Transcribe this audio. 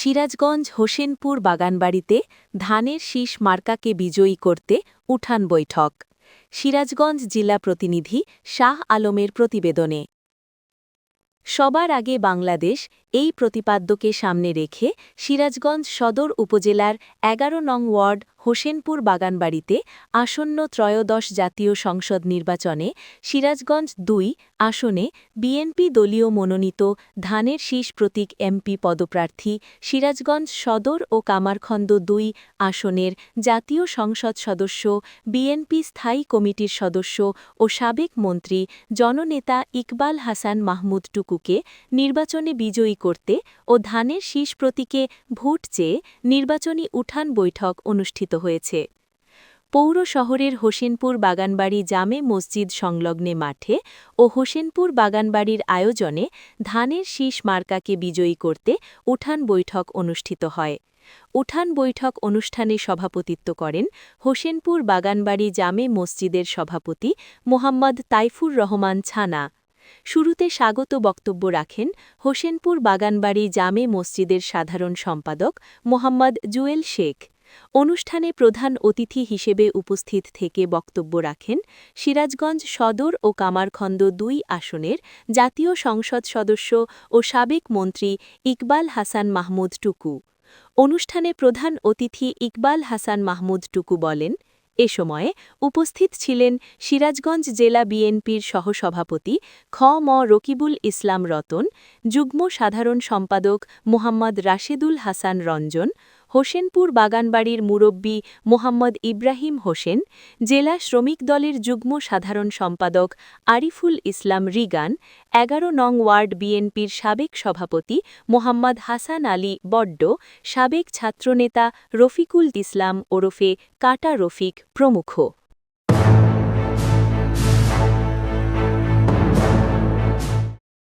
সিরাজগঞ্জ হোসেনপুর বাগানবাড়িতে ধানের শীষ মার্কাকে বিজয়ী করতে উঠান বৈঠক। সিরাজগঞ্জ জেলা প্রতিনিধি শাহ আলমের প্রতিবেদনে। সবার আগে বাংলাদেশ এই প্রতিপাদ্যকে সামনে রেখে সিরাজগঞ্জ সদর উপজেলার এগারো নং ওয়ার্ড হোসেনপুর বাগানবাড়িতে আসন্ন ত্রয়োদশ জাতীয় সংসদ নির্বাচনে সিরাজগঞ্জ দুই আসনে বিএনপি দলীয় মনোনীত ধানের শীষ প্রতীক এমপি পদপ্রার্থী সিরাজগঞ্জ সদর ও কামারখন্দ দুই আসনের জাতীয় সংসদ সদস্য, বিএনপি স্থায়ী কমিটির সদস্য ও সাবেক মন্ত্রী জননেতা ইকবাল হাসান মাহমুদ টুকুকে নির্বাচনে বিজয়ী করতে ও ধানের শীষ প্রতীকে ভোট চেয়ে নির্বাচনী উঠান বৈঠক অনুষ্ঠিত হয়েছে। পৌর শহরের হোসেনপুর বাগানবাড়ি জামে মসজিদ সংলগ্নে মাঠে ও হোসেনপুর বাগানবাড়ির আয়োজনে ধানের শীষ মার্কাকে বিজয়ী করতে উঠান বৈঠক অনুষ্ঠিত হয়। উঠান বৈঠক অনুষ্ঠানে সভাপতিত্ব করেন হোসেনপুর বাগানবাড়ি জামে মসজিদের সভাপতি মোহাম্মদ তাইফুর রহমান ছানা। শুরুতে স্বাগত বক্তব্য রাখেন হোসেনপুর বাগানবাড়ি জামে মসজিদের সাধারণ সম্পাদক মোহাম্মদ জুয়েল শেখ। অনুষ্ঠানে প্রধান অতিথি হিসেবে উপস্থিত থেকে বক্তব্য রাখেন সিরাজগঞ্জ সদর ও কামারখন্দ দুই আসনের জাতীয় সংসদ সদস্য ও সাবেক মন্ত্রী ইকবাল হাসান মাহমুদ টুকু। অনুষ্ঠানে প্রধান অতিথি ইকবাল হাসান মাহমুদ টুকু বলেন, এ সময়ে উপস্থিত ছিলেন সিরাজগঞ্জ জেলা বিএনপির সহসভাপতি খ ম রকিবুল ইসলাম রতন, যুগ্ম সাধারণ সম্পাদক মোহাম্মদ রাশেদুল হাসান রঞ্জন হোসেনপুর বাগানবাড়ির মুরব্বী মোহাম্মদ ইব্রাহিম হোসেন, জেলা শ্রমিক দলের যুগ্ম সাধারণ সম্পাদক আরিফুল ইসলাম রিগান, এগারো নং ওয়ার্ড বিএনপির সাবেক সভাপতি মোহাম্মদ হাসান আলী বড্ড, সাবেক ছাত্রনেতা রফিকুল ইসলাম ওরফে কাটা রফিক প্রমুখ।